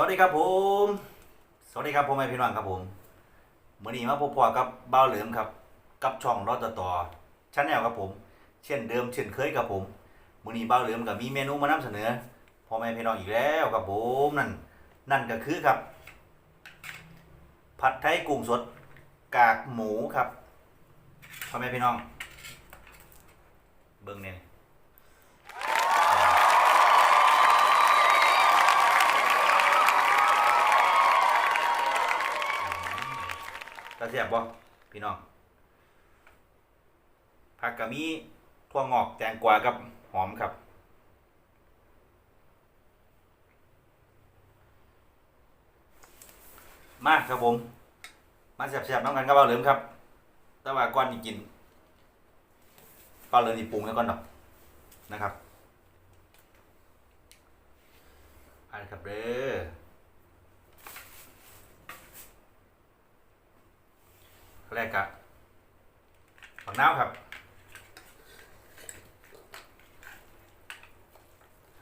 วัสดีครับผม สวัสดีครับพ่อแม่พี่น้องครับผมมื่อนี้มาพบพอกับเบ้าเหลือมครับ กับช่องรอตต่อชาแนลครับผม เช่นเดิมเช่นเคยครับผมมื่อนี้เบ้าเหลือมกับมีเมนูมานำเสนอพ่อแม่พี่น้องอีกแล้วครับผมนั่นนั่นก็คือครับ ผัดไทยกุ้งสดกากหมูครับพ่อแม่พี่น้อง เบิ่งเนี่ย ตาเสียบบ่พี่น้องผักกะมีทั่วงอกแตงกวากับหอมครับ มาครับผม มาเสียบๆน้ำกันกับเปลาเหลิมครับ แต่ว่าก่อนที่กินเปลาเหลิมนี่ปรุงแล้วก่อนเนาะนะครับอันครับเด้อ แรกกะฝักน้ำครับ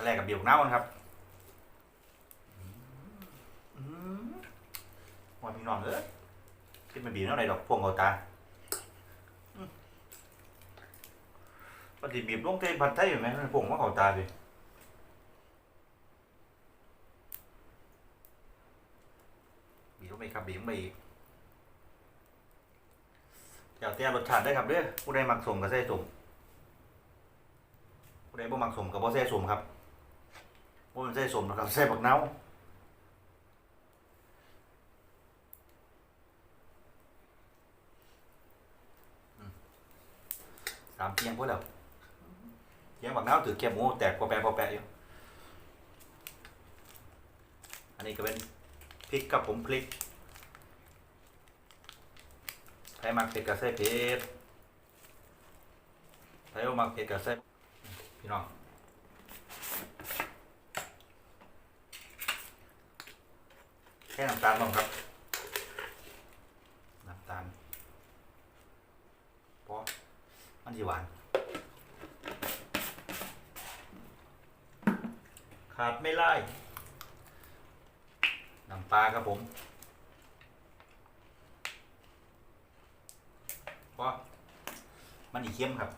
แรกกับเบียร์ฝักน้ำก่อนครับอืมว่าพี่น้องเอ้ยคิดมันบีบเท่าไหร่ดอกพวงเอาตาปฏิบีบลงเต้นผัดไทยอยู่ไหมพวงว่าเขาตาดิบีบลงไปครับบีบลงไปอีก เดี๋ยวเตรียมรสชาติได้ครับเด้อผู้ใดมักสมก็ใส่สมผู้ใดบ่มักสมก็บ่ใส่สมครับบ่มันใส่สมนะครับใส่บักเนาสามเทียงพอแล้วเทียงบักเนาถือแคบหมูแตกพอแปะพอแปะอยู่อันนี้ก็เป็นพริกกับผมพริก ไผมักเผ็ดกับใส่เผ็ดไผบ่มักเผ็ดกับใส่พี่น้องแค่น้ำตาลบ้างครับน้ำตาลเพราะมันสิหวาน ขาดไม่ไล่น้ำปลาครับผม เพราะมันอีเข้มครับ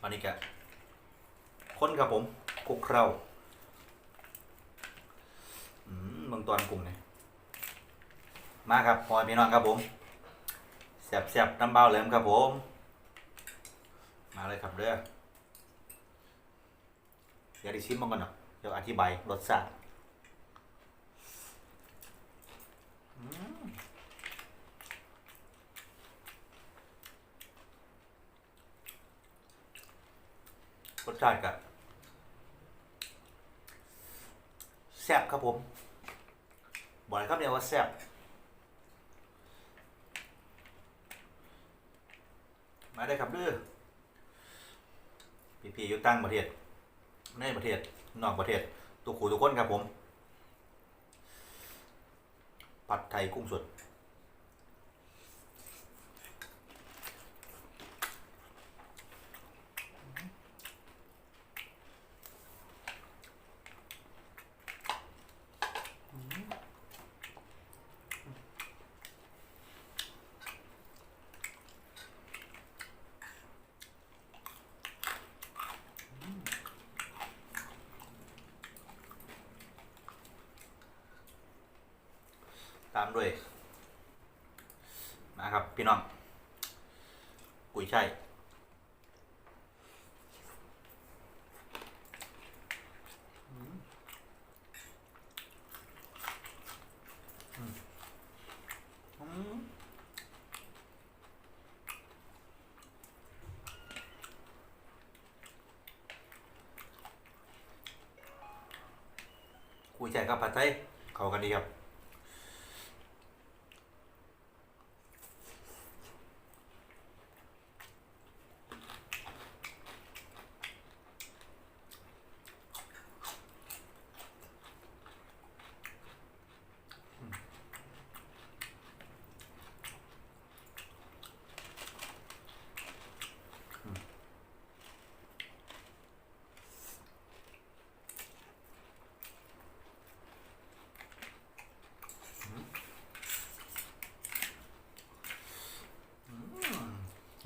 อันนี้ก็คนครับผมคุกเคล้าอืมเบางตอนกลุ่มเนี่ยมาครับพอพี่น้องครับผมแซ่บๆน้ำเบาเหลิมครับผม มาเลยครับเด้อเดี๋ยวดิชิมมันก่อนเนาะเดี๋ยวอธิบายรสชาติอืม ร สชาติกับแซ่บครับผมบอกเลยครับเดียว่าแซ่บมาได้ครับเด้อพี่ ๆ อยู่ตั้งประเทศ ในประเทศ นอกประเทศทุกขู่ทุกคนครับผม ผัดไทยกุ้งสด ตามด้วยนะครับ พี่น้องกุยช่ายกุยช่ายกับผัดไทยเข้ากันดีครับ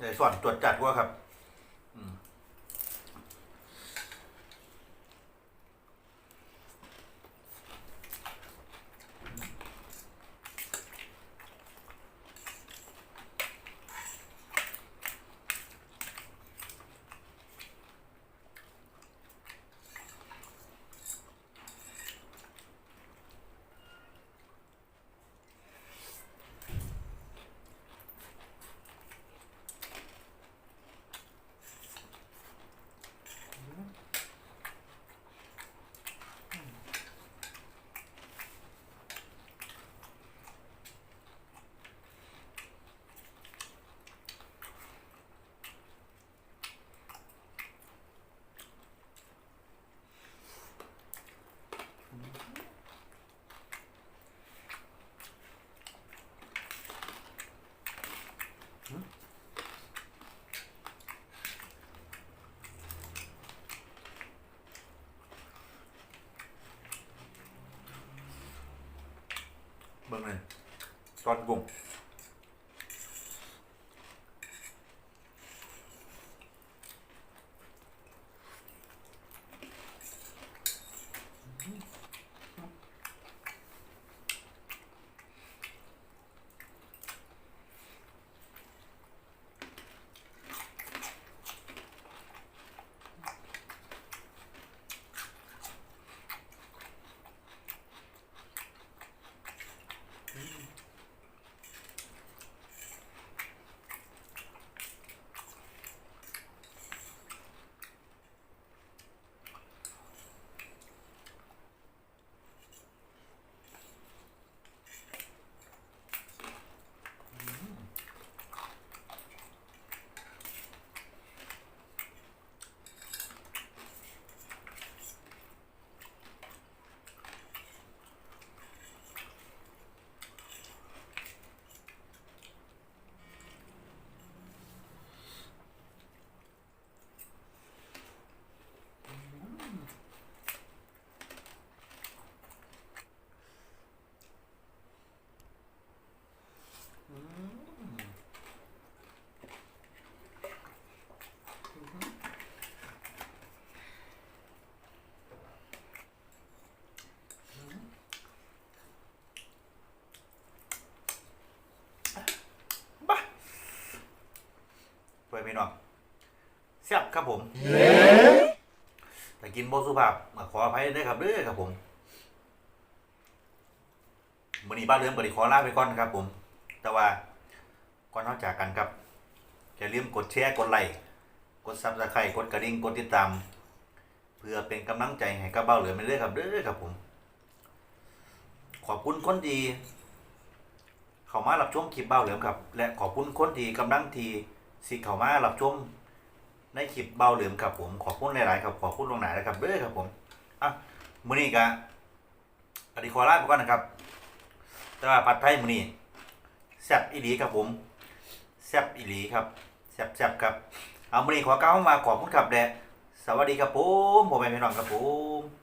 อ ส่วนตรวจจัดว่าครับ เบิ่งเลยตอนกุ้งเพื่อนพี่น้องแซ่บครับผมแต่กินโบสุภาพมาขออภัยด้วยครับเด้อครับผมวันนี้บ้านเรือนบริขอลาไปก่อนครับผม แต่ว่าก่อนนอกจากกันครับอย่าลืมกดแชร์กดไลค์กดซับสไครต์กดกระดิ่งกดติดตาม เพื่อเป็นกำลังใจให้กับเบ้าเหลือไปเรื่อยครับเด้อครับผม ขอบคุณคนดี เข้ามารับชมคลิปเบ้าเหลือมครับ และขอบคุณคนดีกำลังที สิเข้ามารับชมในคลิปเบาเหลือมครับผมขอบคุณหลายๆครับขอบคุณลวงหนานะครับเด้อครับผมอะมื้อนี้ก็อดีขอลาไปก่อนนะครับ แต่ว่าผัดไทยมื้อนี้แซ่บอีหลีครับผมแซ่บอีหลีครับแซ่บแซ่บครับเอามื้อนี้ขอกล่าวคำว่าขอบคุณครับแดะสวัสดีครับผมผมเป็นพี่น้องครับผม